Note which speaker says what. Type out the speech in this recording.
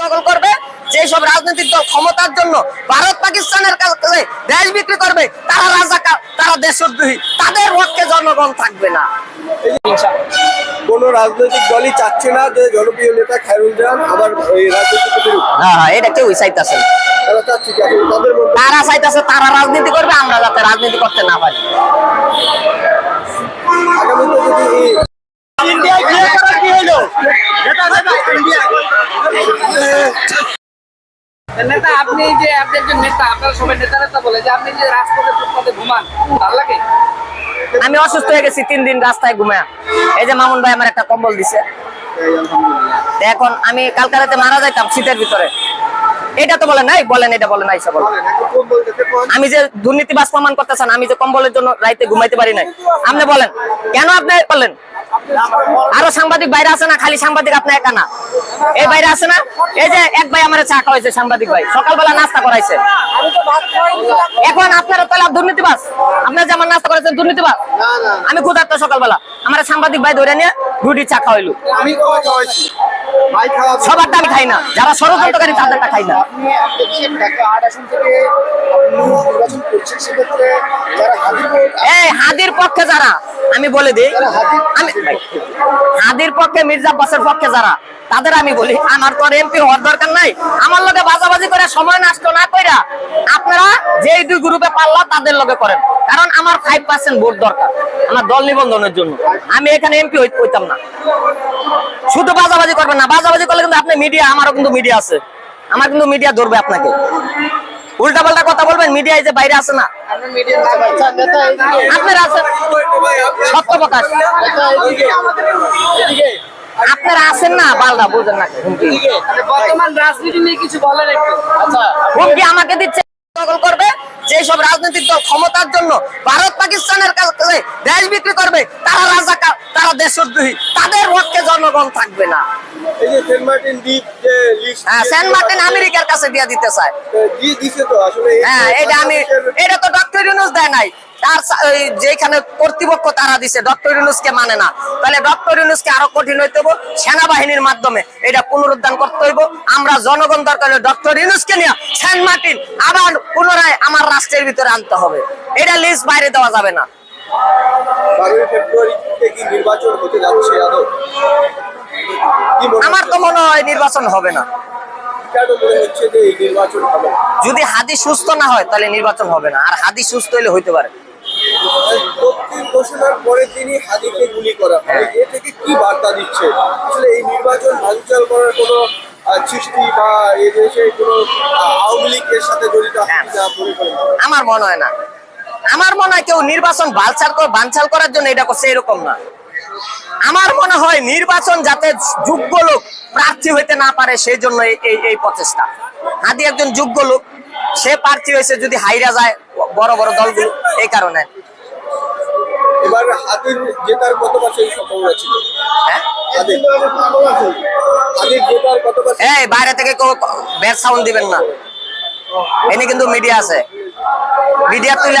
Speaker 1: দখল করবে? যেসব রাজনৈতিক দল ক্ষমতার জন্য ভারত পাকিস্তানের কাছে দেশ বিক্রি করবে তারা রাজাকার তারা দেশদ্রোহী তাদের পক্ষে জনগণ থাকবে না।
Speaker 2: কোন রাজনৈতিক দলই চাচ্ছে না যে জনপ্রিয় নেতা খায়রুল জাহান আবার এই রাজনীতিতে ফিরুক।
Speaker 1: হ্যাঁ হ্যাঁ এটা কেউ চাইতেছে
Speaker 2: তারা
Speaker 1: চাইতেছে তারা রাজনীতি করবে আমরা যাতে রাজনীতি করতে না পারি।
Speaker 2: আগামীতে যদি এই
Speaker 3: ইন্ডিয়ায় বিয়ে করার কি হলো
Speaker 4: নেতা, আপনি যে আপনি একজন নেতা, আপনারা সবাই নেতারা তো বলে যে আপনি যে রাজপথে ফুটপাতে ঘুমান, ভালো লাগে?
Speaker 1: আমি অসুস্থ হয়ে গেছি, তিন দিন রাস্তায় ঘুমায়। এই যে মামুন ভাই আমার একটা কম্বল দিছে। এখন আমি কালকালাতে মারা যাইতাম শীতের ভিতরে। এটা তো বলেন নাই বলেন এটা বলেন। আইসা
Speaker 2: কোন?
Speaker 1: আমি যে দুর্নীতিবাজ প্রমাণ করতেছেন আমি যে কম্বলের জন্য রাইতে ঘুমাইতে পারি নাই। আপনি বলেন কেন আপনি বলেন? আরও সাংবাদিক বাইরে আছে না? খালি সাংবাদিক আপনি একা না? এই বাইরে আছে না? এই যে এক ভাই আমার চা খাওয়াইছে সাংবাদিক ভাই। সকালবেলা নাস্তা করাইছে। এখন আপনারা তাহলে দুর্নীতিবাজ আপনারা যে আমার নাস্তা করেছেন
Speaker 2: না
Speaker 1: আমি ক্ষুধার্ত সকালবেলা। আমার সাংবাদিক ভাই ধরে নিয়ে রুটি চা খাওয়াইলো।
Speaker 2: আমি খাওয়া
Speaker 1: সবারটা খাই না। যারা ষড়যন্ত্রকারী তাদেরটা খাই না। এই হাদির পক্ষে যারা আমি বলে দিই আমি হাদির পক্ষে মির্জা বাসের পক্ষে যারা তাদের আমি বলি আমার তো এমপি হওয়ার দরকার নাই। আমার লগে বাজাবাজি করে সময় নষ্ট না কইরা আপনারা যেই দুই গ্রুপে পাল্লা তাদের লগে করেন। কারণ আমার ফাইভ পার্সেন্ট ভোট দরকার আমার দল নিবন্ধনের জন্য। আমি এখানে এমপি হইতাম না। বাজাবাজি করবেন না। বাজাবাজি করলে কিন্তু আপনি মিডিয়া আমারও কিন্তু মিডিয়া আছে। আমার কিন্তু মিডিয়া ধরবে আপনাকে। উল্টা পাল্টা কথা বলবেন মিডিয়ায় যে বাইরে আছে না।
Speaker 4: আপনার মিডিয়া
Speaker 1: আছেন সত্য প্রকাশ। আপনারা আছেন না? বালদা বুঝেন না।
Speaker 4: বর্তমান রাজনীতি নিয়ে কিছু বলেন
Speaker 2: আচ্ছা।
Speaker 1: হুমকি আমাকে দিচ্ছে দখল করবে। যেসব রাজনৈতিক দল ক্ষমতার জন্য ভারত পাকিস্তানের কাছে দেশ বিক্রি করবে তারা রাজাকার তারা দেশদ্রোহী তাদের পক্ষে জনগণ থাকবে না। হ্যাঁ আমেরিকার কাছে দিয়ে দিতে চায়। হ্যাঁ এটা আমি এটা তো ডক্টর ইউনুস দেয় নাই। তার যেখানে কর্তৃপক্ষ তারা দিছে ডক্টর ইউনুসকে মানে না। তাহলে ডক্টর ইউনুসকে আরও কঠিন হইতে সেনাবাহিনীর মাধ্যমে এটা পুনরুদ্ধার করতে হইব। আমরা জনগণ দরকার ডক্টর ইউনুসকে নিয়ে সেন্ট মার্টিন আবার পুনরায় আমার রাষ্ট্রের ভিতরে আনতে হবে। এটা লিস্ট বাইরে দেওয়া যাবে না।
Speaker 2: বারোই ফেব্রুয়ারিতে কি নির্বাচন হতে যাচ্ছে আদৌ?
Speaker 1: আমার তো মনে হয় নির্বাচন হবে না।
Speaker 2: কেন হচ্ছে যে এই নির্বাচন হবে না?
Speaker 1: যদি হাদি সুস্থ না হয় তাহলে নির্বাচন হবে না। আর হাদি সুস্থ হলে হইতে পারে।
Speaker 2: ঘোষণার হাদিকে গুলি করা হয়। এ থেকে কি বার্তা দিচ্ছে? আসলে এই নির্বাচন করার কোনো সৃষ্টি বা এই দেশে কোনো আহ, আওয়ামী লীগের সাথে জড়িত করেন?
Speaker 1: আমার মনে হয় না। আমার মনে হয় কেউ নির্বাচন বালচাল করে বানচাল করার জন্য এটা করছে এরকম না। আমার মনে হয় নির্বাচন যাতে যোগ্য লোক প্রার্থী হইতে না পারে সেই জন্য এই- এই প্রচেষ্টা। হাদি একজন যোগ্য লোক সে প্রার্থী হয়েছে যদি হাইরা যায় বড় বড় দলগুলো এই কারণে।
Speaker 2: এবার হাতির জেতার কত পার্সেন্ট সম্ভাবনা ছিল?
Speaker 1: হ্যাঁ? এই বাইরে থেকে কেউ ব্যাড সাউন্ড দিবেন না। এনে কিন্তু মিডিয়া আছে। মিডিয়া তুলে